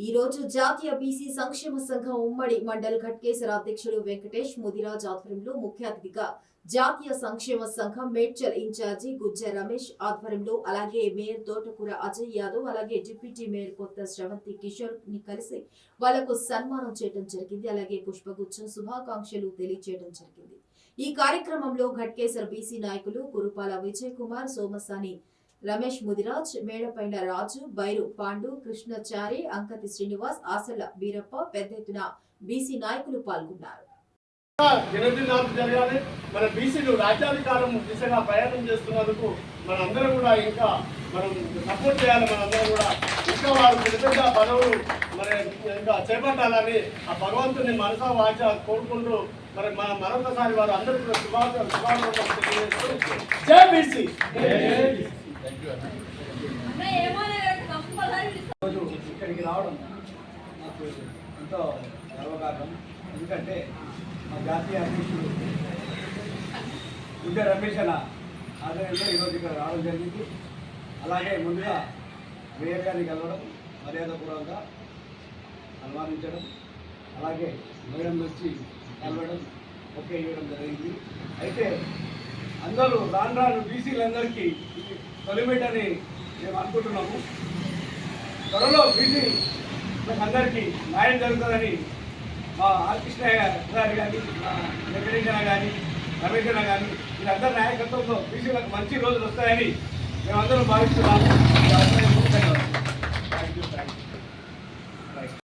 ఈ రోజు జాతీయ బీసీ సంక్షేమ సంఘం ఉమ్మడి మండల్ ఘట్కేశ్వర అధ్యక్షుడు వెంకటేష్ ముదిరాజ్ ఆధ్వర్యంలో ముఖ్య అతిథిగా జాతీయ సంక్షేమ సంఘం మేడ్చల్ ఇన్ఛార్జి గుజ్జ రమేష్ ఆధ్వర్యంలో అలాగే మేయర్ తోటకూర అజయ్ యాదవ్ అలాగే డిప్యూటీ మేయర్ కొత్త శ్రవంతి కిషోర్ని కలిసి వాళ్ళకు సన్మానం చేయడం జరిగింది. అలాగే పుష్పగుచ్చం శుభాకాంక్షలు తెలియజేయడం జరిగింది. ఈ కార్యక్రమంలో ఘట్కేశ్వర బీసీ నాయకులు కురుపాల విజయ్ కుమార్ సోమసాని రమేష్ ముదిరాజ్ మేడపైన రాజు బైరు పాండు కృష్ణచారి అంకతి శ్రీనివాస్ ఆసల బీరప్ప పెద్ద ఎత్తున బీసీ నాయకులు పాల్గొన్నారు. దినదినాలు జరగాలి మన బీసీలు రాజ్యాధికారం దిశగా ప్రయాణం చేస్తున్నందుకు మనందరం కూడా ఇంకా మనం సపోర్ట్ చేయాలి మనందరం కూడా. ఇంకా వారు పెద్ద పదవులు మరి ఇంకా చేపట్టాలని ఆ భగవంతుని మనసా వాచ కోరుకుంటూ మరి మన మరొకసారి వారు అందరికీ శుభాకాంక్షలు తెలియజేస్తూ జై బీసీ! రోజు ఇక్కడికి రావడం నాకు ఎంతో గర్వకారణం ఎందుకంటే మా జాతీయ అధ్యక్షుడు విద్య రమేష్ అన్న ఆధ్వర్యంలో ఈరోజు ఇక్కడ రావడం జరిగింది అలాగే ముందుగా మేయర్ గారిని కలవడం మర్యాదపూర్వకంగా సన్మానించడం అలాగే మేడం వచ్చి కలవడం ఓకే ఇవ్వడం జరిగింది అయితే అందరూ రాను రాను బీసీలందరికీ ఇది మేము అనుకుంటున్నాము. త్వరలో బీసీ అందరికీ న్యాయం జరుగుతుందని మా ఆర్కృష్ణ గారు కానీ వెంకటేశ్వర కానీ రమేష్ అన్న కానీ వీళ్ళందరి నాయకత్వంలో బీసీలకు మంచి రోజులు వస్తాయని మేమందరం భావిస్తున్నాము.